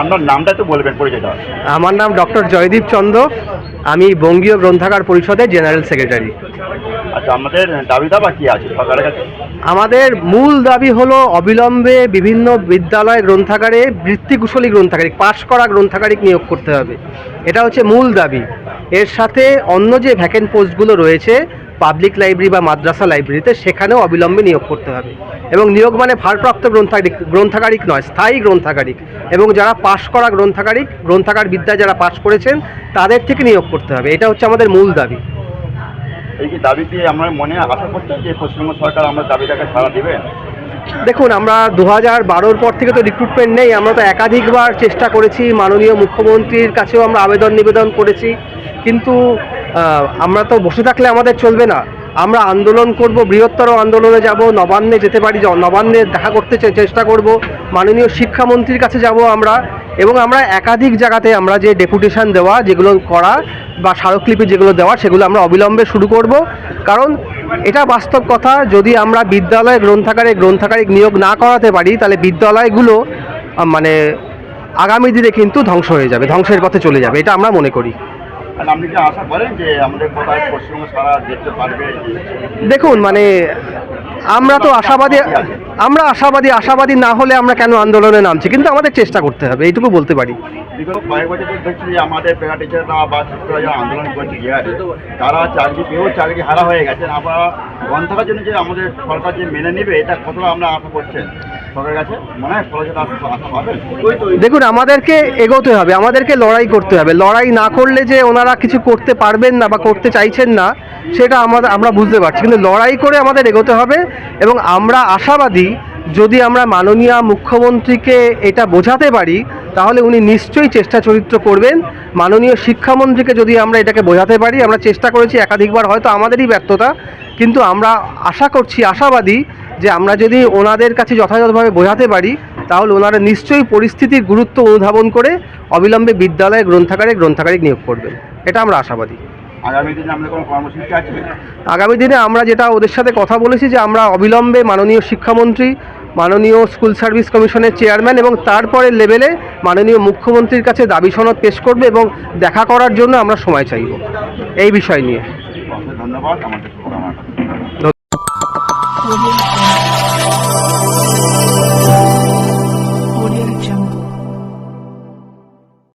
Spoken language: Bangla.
আপনার নামটা বলবেন পরিচয়টা। আমার নাম ডক্টর জয়দীপ চন্দ আমি বঙ্গীয় গ্রন্থাগার পরিষদের জেনারেল সেক্রেটারি। আচ্ছা আমাদের দাবি দাবা কি আছে সরকারের কাছে? আমাদের মূল দাবি হলো অবিলম্বে বিভিন্ন বিদ্যালয় গ্রন্থাগারে বৃত্তিকুশলী গ্রন্থাগারিক পাশ করা গ্রন্থাগারিক নিয়োগ করতে হবে। এটা হচ্ছে মূল দাবি। এর সাথে অন্য যে ভ্যাকেন্ট পোস্টগুলো রয়েছে পাবলিক লাইব্রেরি বা মাদ্রাসা লাইব্রেরিতে সেখানেও অবিলম্বে নিয়োগ করতে হবে। এবং নিয়োগ মানে ভারপ্রাপ্ত গ্রন্থাগারিক গ্রন্থাগারিক নয় স্থায়ী গ্রন্থাগারিক। এবং যারা পাশ করা গ্রন্থাগারিক গ্রন্থাগার বিদ্যায় যারা পাশ করেছেন তাদের থেকে নিয়োগ করতে হবে। এটা হচ্ছে আমাদের মূল দাবি। এই কি দাবি আমরা মনে আশা করছেন যে পশ্চিমবঙ্গ সরকার আমরা দাবিটাকে ছাড়া দেবে? দেখুন আমরা দু হাজার বারোর পর থেকে তো রিক্রুটমেন্ট নেই আমরা তো একাধিকবার চেষ্টা করেছি মাননীয় মুখ্যমন্ত্রীর কাছেও আমরা আবেদন নিবেদন করেছি। কিন্তু আমরা তো বসে থাকলে আমাদের চলবে না। আমরা আন্দোলন করব, বৃহত্তর আন্দোলনে যাব, নবান্নে যেতে পারি নবান্নে দেখা করতে চেষ্টা করব, মাননীয় শিক্ষামন্ত্রীর কাছে যাব আমরা, এবং আমরা একাধিক জায়গাতে আমরা যে ডেপুটেশন দেওয়া, যেগুলো করা বা স্মারকলিপি যেগুলো দেওয়া, সেগুলো আমরা অবিলম্বে শুরু করব। কারণ এটা বাস্তব কথা, যদি আমরা বিদ্যালয় গ্রন্থাগারে গ্রন্থাগারিক নিয়োগ না করাতে পারি, তাহলে বিদ্যালয়গুলো মানে আগামী দিনে কিন্তু ধ্বংস হয়ে যাবে, ধ্বংসের পথে চলে যাবে, এটা আমরা মনে করি। আর আপনি কি আশা করেন যে আমাদের কোথায় পশ্চিমবঙ্গ সারা দেখতে পারবে? দেখুন মানে আমরা তো আশাবাদী আমরা আশাবাদী আশাবাদী না হলে আমরা কেন আন্দোলনে নামছি? কিন্তু আমাদের চেষ্টা করতে হবে এইটুকু বলতে পারি। বিগত কয়েক বছর দেখছি যে আমাদের পেরা টিচাররা বা শিক্ষকরা যারা আন্দোলন করছে বিহারে তারা চাকরি পেয়েও চাকরি হারা হয়ে গেছেন। আবার গ্রন্থাগার জন্য যে আমাদের সরকার যে মেনে নেবে এটা কতটা আমরা আশা করছেন? মনে হয় দেখুন আমাদেরকে এগোতে হবে আমাদেরকে লড়াই করতে হবে। লড়াই না করলে যে ওনারা কিছু করতে পারবেন না বা করতে চাইছেন না সেটা আমাদের আমরা বুঝতে পারছি। কিন্তু লড়াই করে আমাদের এগোতে হবে এবং আমরা আশাবাদী যদি আমরা মাননীয় মুখ্যমন্ত্রীকে এটা বোঝাতে পারি তাহলে উনি নিশ্চয়ই চেষ্টা চরিত্র করবেন। মাননীয় শিক্ষামন্ত্রীকে যদি আমরা এটাকে বোঝাতে পারি আমরা চেষ্টা করেছি একাধিকবার হয়তো আমাদেরই ব্যর্থতা কিন্তু আমরা আশা করছি আশাবাদী যে আমরা যদি ওনাদের কাছে যথাযথভাবে বোঝাতে পারি তাহলে ওনারা নিশ্চয়ই পরিস্থিতির গুরুত্ব অনুধাবন করে অবিলম্বে বিদ্যালয়ে গ্রন্থাগারে গ্রন্থাগারিক নিয়োগ করবেন। এটা আমরা আশাবাদী। আগামী দিনে আমরা যেটা ওদের সাথে কথা বলেছি যে আমরা অবিলম্বে মাননীয় শিক্ষামন্ত্রী মাননীয় স্কুল সার্ভিস কমিশনের চেয়ারম্যান এবং তারপরে লেভেলে মাননীয় মুখ্যমন্ত্রীর কাছে দাবি সনদ পেশ করবে এবং দেখা করার জন্য আমরা সময় চাইব। এই বিষয় নিয়ে। ধন্যবাদ